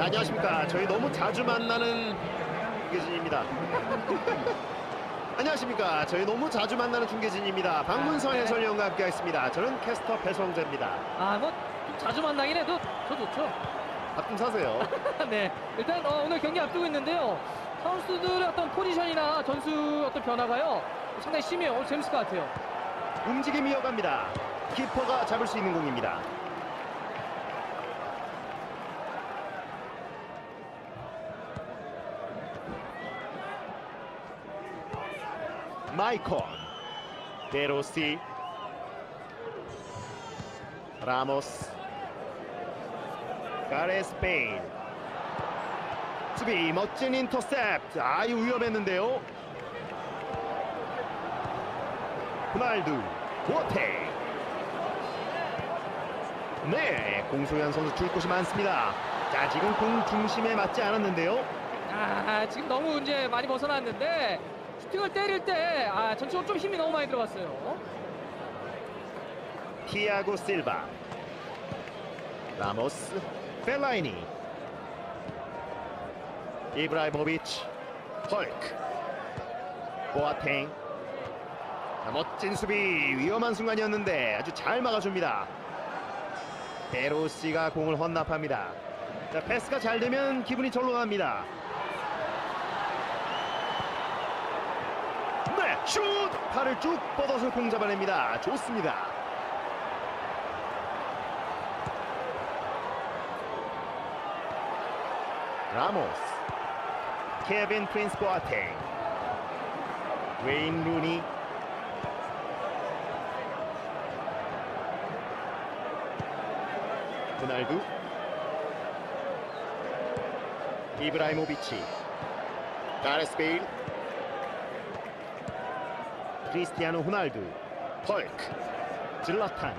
안녕하십니까. 저희 너무 자주 만나는 중계진입니다. 안녕하십니까. 저희 너무 자주 만나는 중계진입니다. 박문성 해설위원과 함께하겠습니다. 저는 캐스터 배성재입니다. 아, 뭐좀 자주 만나긴 해도 저 좋죠. 밥 좀 사세요. 네, 일단 어, 오늘 경기 앞두고 있는데요. 선수들의 어떤 포지션이나 전수 어떤 변화가요 상당히 심해요. 오늘 재밌을 것 같아요. 움직임 이어갑니다. 키퍼가 잡을 수 있는 공입니다. 마이콘 데로시 라모스 가레스 베인 수비 멋진 인터셉트. 아유 위험했는데요. 호날두 보테 네 공소현 선수 줄 곳이 많습니다. 자 지금 공 중심에 맞지 않았는데요. 아, 지금 너무 이제 많이 벗어났는데 슈팅을 때릴 때 아, 전체적으로 좀 힘이 너무 많이 들어갔어요. 티아고 실바. 라모스 펠라이니. 이브라이모비치 헐크. 보아탱. 자, 멋진 수비. 위험한 순간이었는데 아주 잘 막아줍니다. 데로시가 공을 헌납합니다. 자 패스가 잘 되면 기분이 절로 갑니다 네, 슛! 팔을 쭉 뻗어서 공 잡아냅니다. 좋습니다. 라모스, 케빈 프린스 보아탱, 웨인 루니, 호날두, 이브라이모비치, 가레스 베일, 크리스티아노 호날두 헐크 질라탄.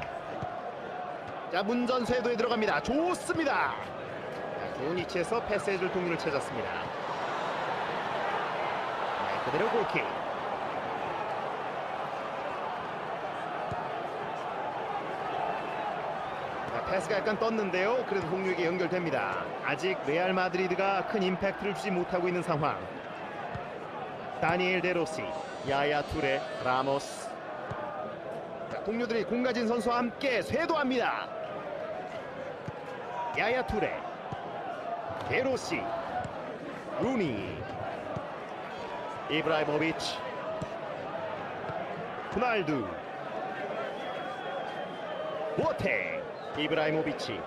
자 문전 쇄도에 들어갑니다. 좋습니다. 자, 좋은 위치에서 패스해줄 동료를 찾았습니다. 네, 그대로 골킥 자, 패스가 약간 떴는데요. 그래도 동료에게 연결됩니다. 아직 레알 마드리드가 큰 임팩트를 주지 못하고 있는 상황 다니엘 데로시, 야야 투레, 라모스. 자, 동료들이 공 가진 선수와 함께 쇄도합니다. 야야 투레, 데로시, 루니, 이브라이모비치, 호날두, 보테, 이브라이모비치,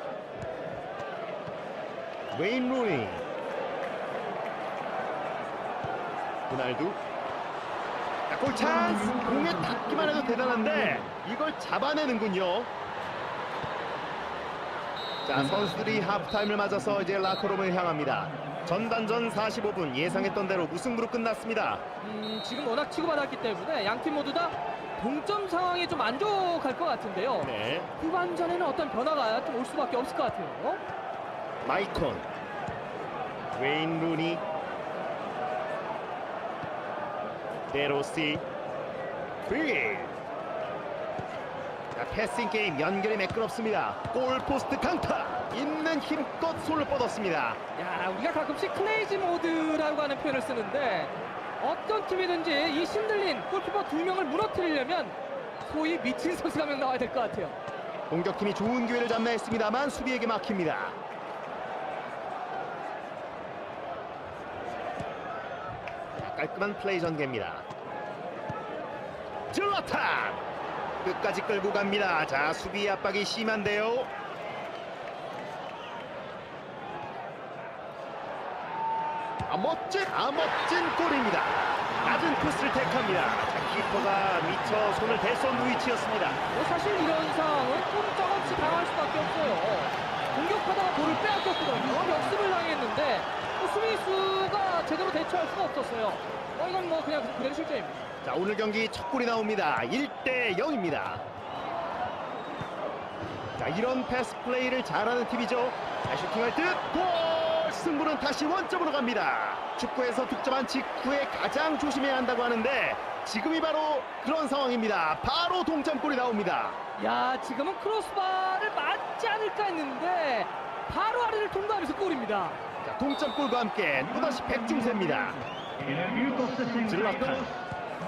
웨인 루니. 호날두. 자, 골 찬스. 공에 닿기만 해도 대단한데 이걸 잡아내는군요. 자 선수들이 하프타임을 맞아서 이제 라커룸을 향합니다. 전반전 45분 예상했던 대로 무승부로 끝났습니다. 음, 지금 워낙 치고받았기 때문에 양 팀 모두 다 동점 상황에 좀 만족할 것 같은데요. 네. 후반전에는 어떤 변화가 좀 올 수밖에 없을 것 같아요. 마이콘. 웨인 루니 데로시 프리 자 패싱 게임 연결이 매끄럽습니다. 골 포스트 강타. 있는 힘껏 손을 뻗었습니다. 야, 우리가 가끔씩 크레이지 모드라고 하는 표현을 쓰는데 어떤 팀이든지 이 신들린 골키퍼 두 명을 무너뜨리려면 소위 미친 선수가 한명 나와야 될 것 같아요. 공격팀이 좋은 기회를 잡나 했습니다만 수비에게 막힙니다 깔끔한 플레이 전개입니다. 질라탄 끝까지 끌고 갑니다. 자 수비 압박이 심한데요. 아 멋진 아 멋진 골입니다. 낮은 코스를 택합니다. 자, 키퍼가 미처 손을 대선 위치였습니다. 뭐 사실 이런 상황은 꼼짝없이 당할 수밖에 없어요. 공격하다가 볼을 빼앗겼거든요. 역습을 당했는데 뭐 수비수가 제대로 대처할 수가 없었어요. 어, 이건 뭐 그냥 그대로 실제입니다. 자 오늘 경기 첫 골이 나옵니다. 1대 0입니다. 자 이런 패스 플레이를 잘하는 팀이죠. 자 슈팅할 듯 골! 승부는 다시 원점으로 갑니다. 축구에서 득점한 직후에 가장 조심해야 한다고 하는데 지금이 바로 그런 상황입니다. 바로 동점골이 나옵니다. 야, 지금은 크로스바를 맞지 않을까 했는데 바로 아래를 통과하면서 골입니다. 자, 동점골과 함께 또다시 백중세입니다. En el minuto 62, Zlatan.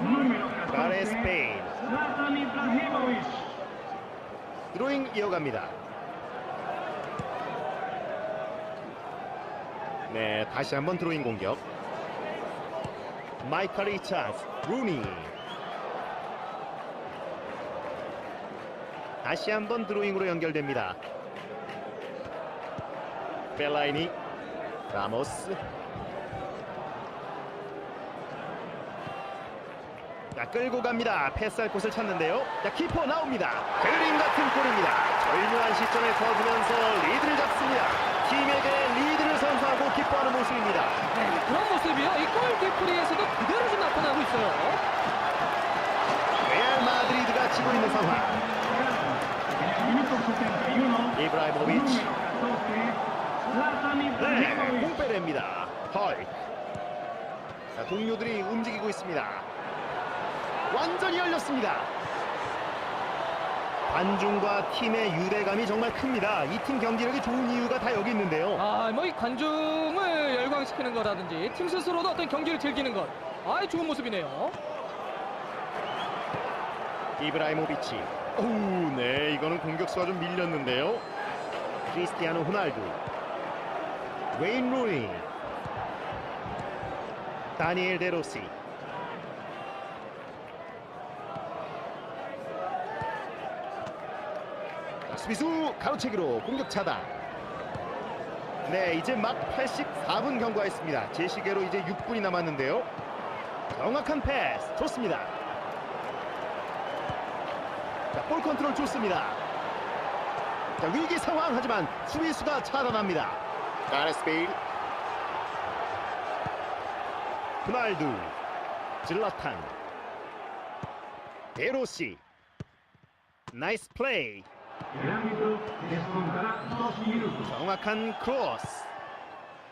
número 가레 14, 스페인. 드로잉 이어갑니다. 네, 다시 한번 드로잉 공격. 마이클 리차스, 루니. 다시 한번 드로잉으로 연결됩니다. 벨라이니, 라모스. 자, 끌고 갑니다. 패스할 곳을 찾는데요. 자, 키퍼 나옵니다. 그림 같은 골입니다. 절묘한 시점에 터지면서 리드를 잡습니다. 팀에게 리드를 선사하고 기뻐하는 모습입니다. 네, 그런 모습이요. 이 골 뒤풀이에서도 그대로 좀 나타나고 있어요. 레알 마드리드가 치고 있는 상황. En el minuto 71, 이브라이모비치. número 14, Zlatan 네. 공빼냅니다. 헐. 자, 동료들이 움직이고 있습니다. 완전히 열렸습니다. 관중과 팀의 유대감이 정말 큽니다. 이 팀 경기력이 좋은 이유가 다 여기 있는데요. 아, 뭐 이 관중을 열광시키는 거라든지 팀 스스로도 어떤 경기를 즐기는 것. 아, 좋은 모습이네요. 이브라이모비치. 오우, 네, 이거는 공격수가 좀 밀렸는데요. 크리스티아노 호날두. 웨인 루니. 다니엘 데로시. 수비수 가로채기로 공격 차단. 네, 이제 막 84분 경과했습니다. 제 시계로 이제 6분이 남았는데요. 정확한 패스 좋습니다. 자, 볼 컨트롤 좋습니다. 자, 위기 상황 하지만 수비수가 차단합니다. 가레스 베일. 호날두. 질라탄. 데로시. 나이스 플레이. 정확한 크로스.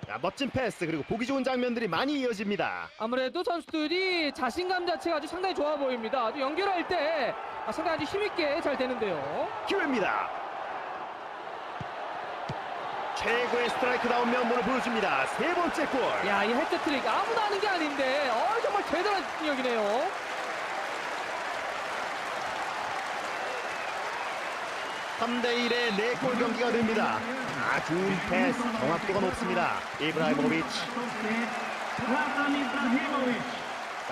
자, 멋진 패스 그리고 보기 좋은 장면들이 많이 이어집니다. 아무래도 선수들이 자신감 자체가 아주 상당히 좋아 보입니다. 연결할 때 아, 상당히 아주 힘있게 잘 되는데요. 기회입니다. 최고의 스트라이크 다운 면모를 보여줍니다. 세 번째 골. 야, 이 헤트트릭 아무나 하는 게 아닌데, 어, 정말 대단한 능력이네요. 3대 1의 4골 경기가 됩니다. 아, 좋은 패스, 정확도가 높습니다. 이브라이모비치.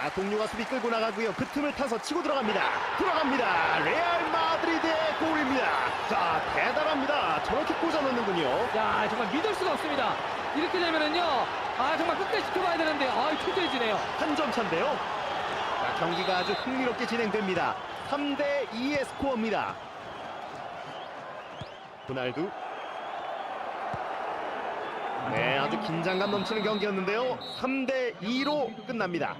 14, Zlatan Ibrahimovic. 자, 동료가 수비 끌고 나가고요. 그 틈을 타서 치고 들어갑니다. 들어갑니다. 레알 마드리드의 골입니다. 자, 대단합니다. 저렇게 꽂아놓는군요. 야, 정말 믿을 수가 없습니다. 이렇게 되면은요, 아, 정말 끝까지 지켜봐야 되는데, 아, 초조해지네요. 한 점 차인데요. 자, 경기가 아주 흥미롭게 진행됩니다. 3대 2의 스코어입니다. 호날두. 네, 아주 긴장감 넘치는 경기였는데요. 3대 2로 끝납니다.